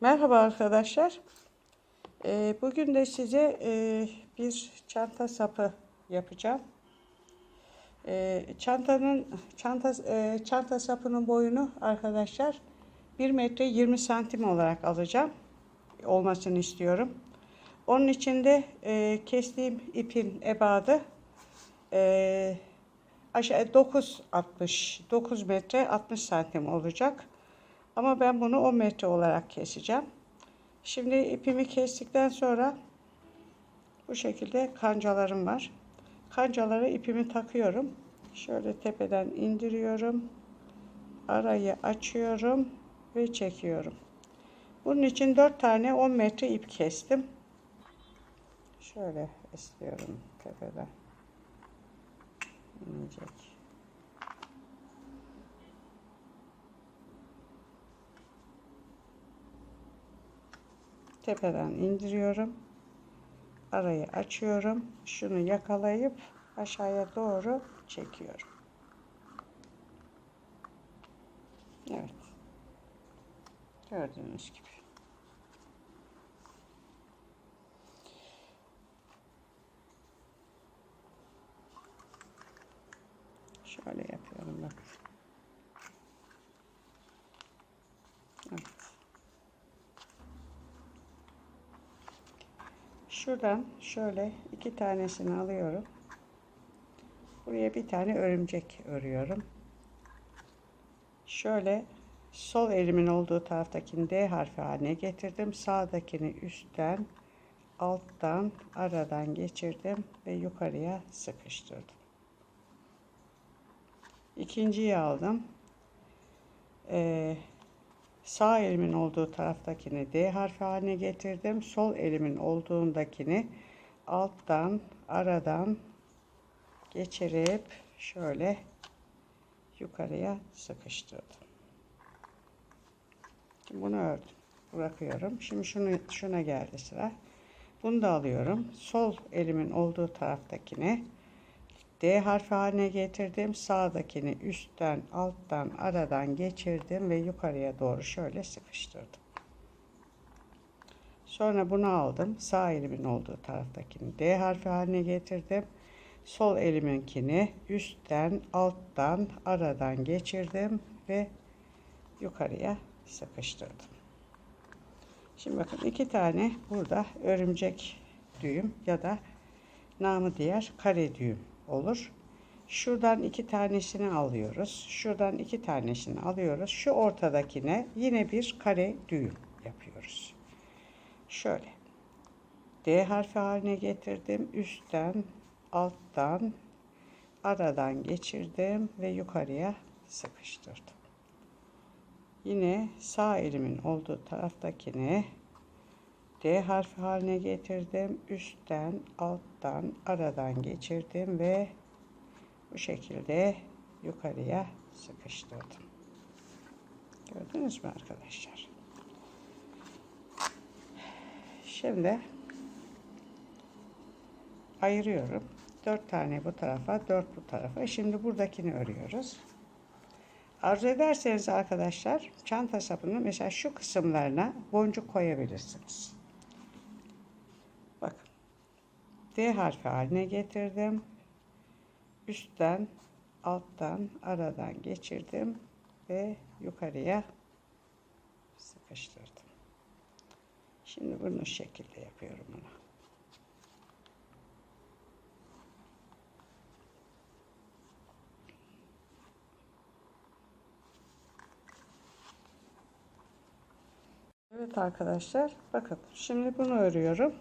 Merhaba arkadaşlar. Ee, bugün de size e, bir çanta sapı yapacağım. Ee, çantanın çanta e, çanta sapının boyunu arkadaşlar 1 metre 20 santim olarak alacağım. Olmasını istiyorum. Onun için de e, kestiğim ipin ebadı aşağı 9.60 9 metre 60 santim olacak. Ama ben bunu 10 metre olarak keseceğim. Şimdi ipimi kestikten sonra bu şekilde kancalarım var. Kancaları ipimi takıyorum. Şöyle tepeden indiriyorum. Arayı açıyorum ve çekiyorum. Bunun için 4 tane 10 metre ip kestim. Şöyle istiyorum tepeden. İnecek. Tepeden indiriyorum. Arayı açıyorum. Şunu yakalayıp aşağıya doğru çekiyorum. Evet. Gördüğünüz gibi. Şöyle yapıyorum bak. Evet. Şuradan şöyle iki tanesini alıyorum. Buraya bir tane örümcek örüyorum. Şöyle sol elimin olduğu taraftakini D harfi haline getirdim. Sağdakini üstten, alttan, aradan geçirdim ve yukarıya sıkıştırdım. İkinciyi aldım. Ee, sağ elimin olduğu taraftakini D harfi haline getirdim. Sol elimin olduğundakini alttan, aradan geçirip şöyle yukarıya sıkıştırdım. Şimdi bunu ördüm. Bırakıyorum. Şimdi şunu şuna geldi sıra. Bunu da alıyorum. Sol elimin olduğu taraftakini D harfi haline getirdim. Sağdakini üstten, alttan, aradan geçirdim ve yukarıya doğru şöyle sıkıştırdım. Sonra bunu aldım. Sağ elimin olduğu taraftakini D harfi haline getirdim. Sol eliminkini üstten, alttan, aradan geçirdim ve yukarıya sıkıştırdım. Şimdi bakın iki tane burada örümcek düğüm ya da namı diğer kare düğüm olur. Şuradan iki tanesini alıyoruz. Şuradan iki tanesini alıyoruz. Şu ortadakine yine bir kare düğüm yapıyoruz. Şöyle. D harfi haline getirdim. Üstten, alttan, aradan geçirdim ve yukarıya sıkıştırdım. Yine sağ elimin olduğu taraftakini D harfi haline getirdim. Üstten, alttan, aradan geçirdim ve bu şekilde yukarıya sıkıştırdım. Gördünüz mü arkadaşlar? Şimdi ayırıyorum. Dört tane bu tarafa, dört bu tarafa. Şimdi buradakini örüyoruz. Arzu ederseniz arkadaşlar çanta sapının mesela şu kısımlarına boncuk koyabilirsiniz. Bakın. D harfi haline getirdim. Üstten, alttan, aradan geçirdim ve yukarıya sıkıştırdım. Şimdi bunu şekilde yapıyorum bunu. Evet arkadaşlar bakın şimdi bunu örüyorum.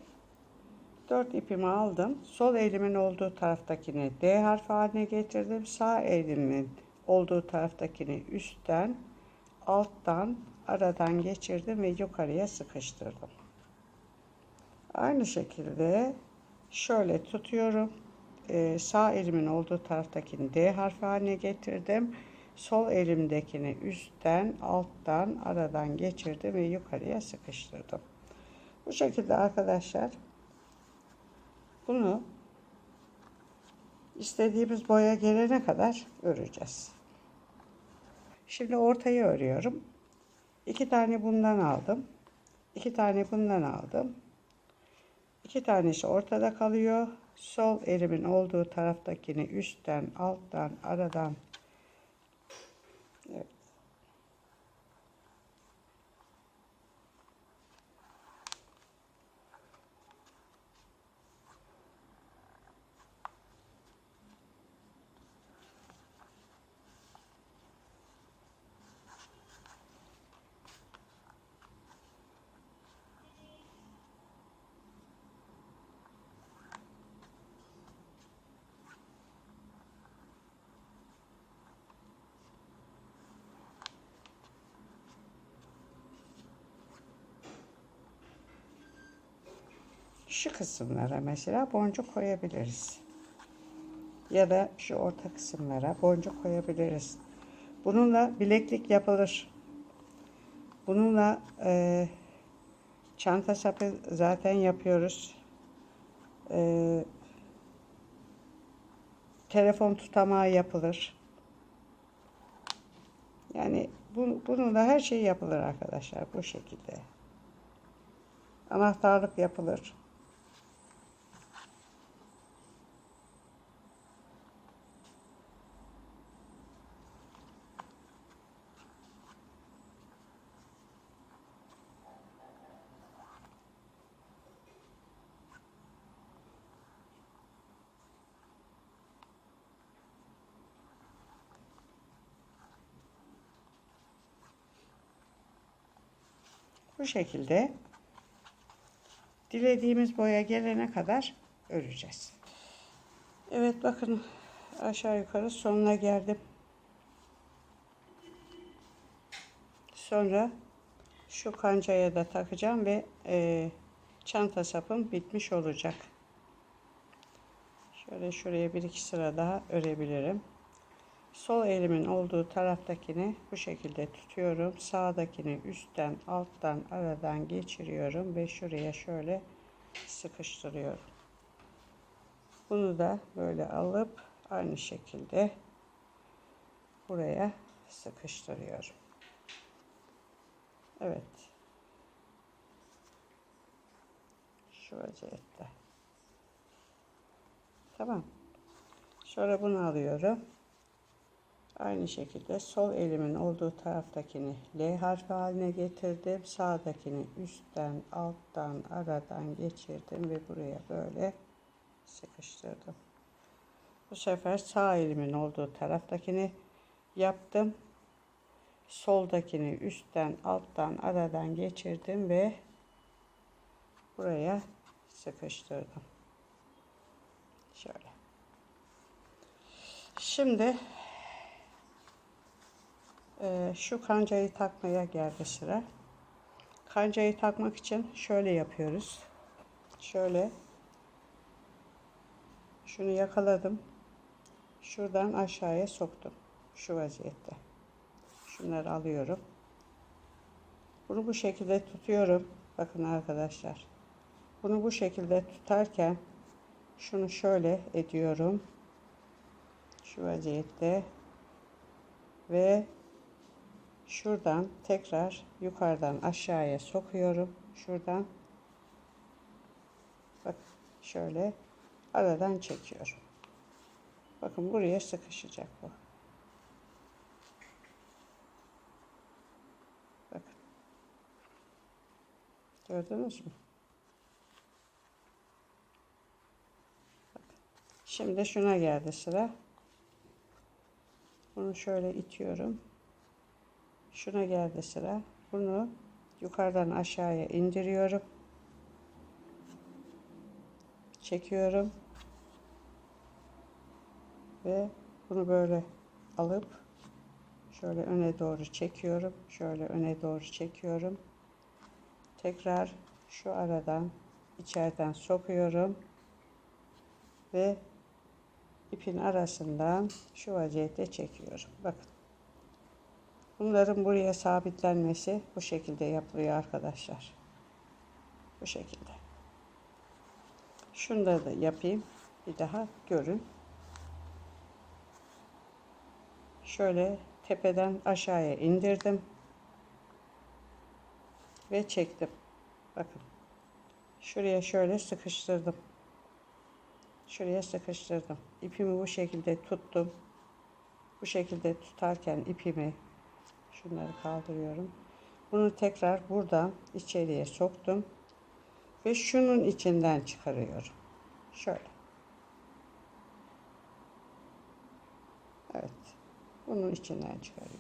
4 ipimi aldım. Sol elimin olduğu taraftakini D harfi haline getirdim. Sağ elimin olduğu taraftakini üstten, alttan, aradan geçirdim ve yukarıya sıkıştırdım. Aynı şekilde şöyle tutuyorum. Ee, sağ elimin olduğu taraftakini D harfi haline getirdim. Sol elimdekini üstten, alttan, aradan geçirdim ve yukarıya sıkıştırdım. Bu şekilde arkadaşlar bunu istediğimiz boya gelene kadar öreceğiz. Şimdi ortayı örüyorum. İki tane bundan aldım. iki tane bundan aldım. İki tanesi ortada kalıyor. Sol elimin olduğu taraftakini üstten, alttan, aradan evet. Şu kısımlara mesela boncuk koyabiliriz. Ya da şu orta kısımlara boncuk koyabiliriz. Bununla bileklik yapılır. Bununla e, çanta sapı zaten yapıyoruz. E, telefon tutamağı yapılır. Yani bu, bununla her şey yapılır arkadaşlar bu şekilde. Anahtarlık yapılır. Bu şekilde dilediğimiz boya gelene kadar öreceğiz. Evet bakın aşağı yukarı sonuna geldim. Sonra şu kancaya da takacağım ve e, çanta sapım bitmiş olacak. Şöyle şuraya bir iki sıra daha örebilirim. Sol elimin olduğu taraftakini bu şekilde tutuyorum. Sağdakini üstten, alttan, aradan geçiriyorum ve şuraya şöyle sıkıştırıyorum. Bunu da böyle alıp aynı şekilde buraya sıkıştırıyorum. Evet. Şu vaziyette. Tamam. Sonra bunu alıyorum. Aynı şekilde sol elimin olduğu taraftakini L harfi haline getirdim. Sağdakini üstten, alttan, aradan geçirdim ve buraya böyle sıkıştırdım. Bu sefer sağ elimin olduğu taraftakini yaptım. Soldakini üstten, alttan, aradan geçirdim ve buraya sıkıştırdım. Şöyle. Şimdi ee, şu kancayı takmaya geldi sıra. Kancayı takmak için şöyle yapıyoruz. Şöyle şunu yakaladım. Şuradan aşağıya soktum. Şu vaziyette. Şunları alıyorum. Bunu bu şekilde tutuyorum. Bakın arkadaşlar. Bunu bu şekilde tutarken şunu şöyle ediyorum. Şu vaziyette ve şuradan tekrar yukarıdan aşağıya sokuyorum. Şuradan bak şöyle aradan çekiyorum. Bakın buraya sıkışacak bu. Bakın. Gördünüz mü? Şimdi şuna geldi sıra. Bunu şöyle itiyorum. Şuna geldi sıra. Bunu yukarıdan aşağıya indiriyorum. Çekiyorum. Ve bunu böyle alıp şöyle öne doğru çekiyorum. Şöyle öne doğru çekiyorum. Tekrar şu aradan içeriden sokuyorum. Ve ipin arasından şu vaziyette çekiyorum. Bakın. Bunların buraya sabitlenmesi bu şekilde yapılıyor arkadaşlar. Bu şekilde. Şunu da yapayım. Bir daha görün. Şöyle tepeden aşağıya indirdim. Ve çektim. Bakın. Şuraya şöyle sıkıştırdım. Şuraya sıkıştırdım. İpimi bu şekilde tuttum. Bu şekilde tutarken ipimi şunları kaldırıyorum. Bunu tekrar buradan içeriye soktum. Ve şunun içinden çıkarıyorum. Şöyle. Evet. Bunun içinden çıkarıyorum.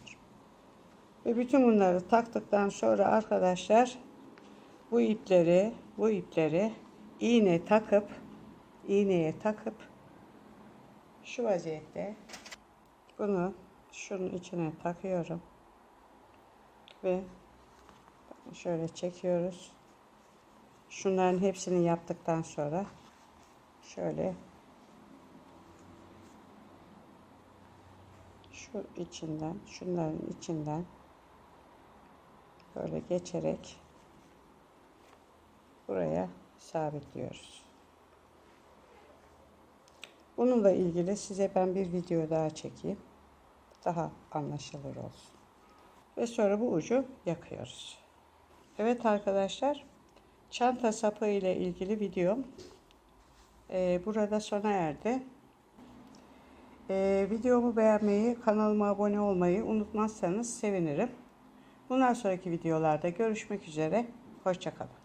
Ve bütün bunları taktıktan sonra arkadaşlar bu ipleri bu ipleri iğne takıp iğneye takıp şu vaziyette bunu şunun içine takıyorum ve şöyle çekiyoruz. Şunların hepsini yaptıktan sonra şöyle şu içinden şunların içinden böyle geçerek buraya sabitliyoruz. Bununla ilgili size ben bir video daha çekeyim. Daha anlaşılır olsun. Ve sonra bu ucu yakıyoruz. Evet arkadaşlar, çanta sapı ile ilgili videom e, burada sona erdi. E, videomu beğenmeyi, kanalıma abone olmayı unutmazsanız sevinirim. Bundan sonraki videolarda görüşmek üzere. Hoşçakalın.